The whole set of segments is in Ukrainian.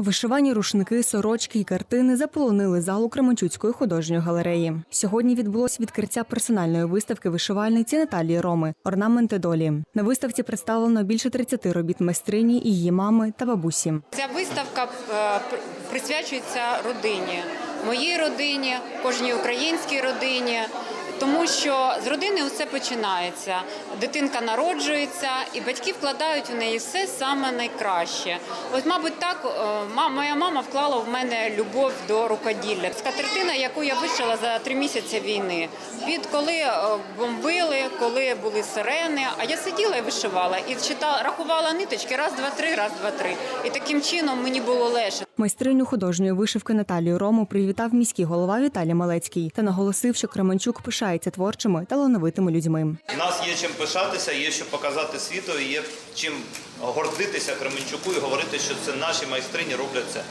Вишивані рушники, сорочки і картини заполонили залу Кременчуцької художньої галереї. Сьогодні відбулось відкриття персональної виставки вишивальниці Наталії Роми Орнаменти долі. На виставці представлено більше 30 робіт майстрині її мами та бабусі. Ця виставка е, присвячується родині, моїй родині, кожній українській родині. Тому що з родини усе починається. Дитинка народжується, і батьки вкладають у неї все саме найкраще. От, мабуть, так е, моя мама вклала в мене любов до рукоділля. Скатертина, яку я вишила за три місяці війни. Від коли е, бомбили, коли були сирени. А я сиділа і вишивала і читала, рахувала ниточки раз, два, три, раз, два, три. І таким чином мені було легше. Майстриню художньої вишивки Наталію Рому привітав міський голова Віталій Малецький та наголосив, що Кременчук пишається творчими талановитими людьми. У нас є чим пишатися, є що показати світу, є чим гордитися Кременчуку і говорити, що це наші майстрині роблять це.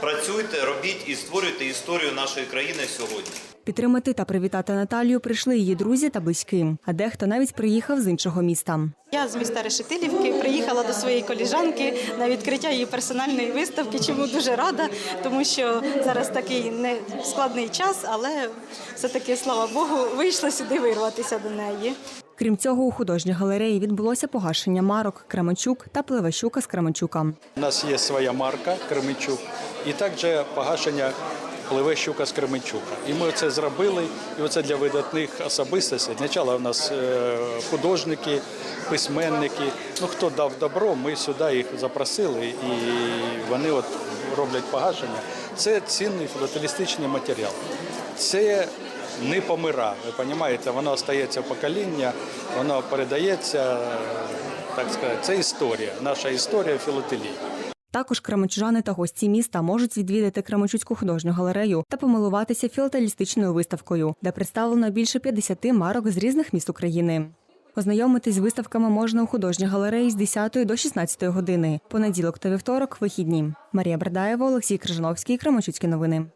Працюйте, робіть і створюйте історію нашої країни сьогодні. Підтримати та привітати Наталію прийшли її друзі та близькі, а дехто навіть приїхав з іншого міста. Я з міста Решетилівки приїхала до своєї коліжанки на відкриття її персональної виставки, чому дуже рада, тому що зараз такий не складний час, але все-таки, слава Богу, вийшло сюди вирватися до неї. Крім цього, у художній галереї відбулося погашення марок Кременчук та Плеващука з Кременчука. У нас є своя марка Кременчук, і також погашення пливе щука з Кременчука. І ми це зробили, і оце для видатних особистостей. Спочатку у нас е, художники, письменники. Ну хто дав добро, ми сюди їх запросили, і вони от роблять погашення. Це цінний філателістичний матеріал. Це не помира, ви розумієте, воно стається в покоління, воно передається, так сказати, це історія, наша історія філателії. Також крамочужани та гості міста можуть відвідати Крамочуцьку художню галерею та помилуватися філателістичною виставкою, де представлено більше 50 марок з різних міст України. Ознайомитись з виставками можна у художній галереї з 10 до 16 години. Понеділок та вівторок вихідні. Марія Бердаєва, Олексій Крижановський, Крамочуцькі новини.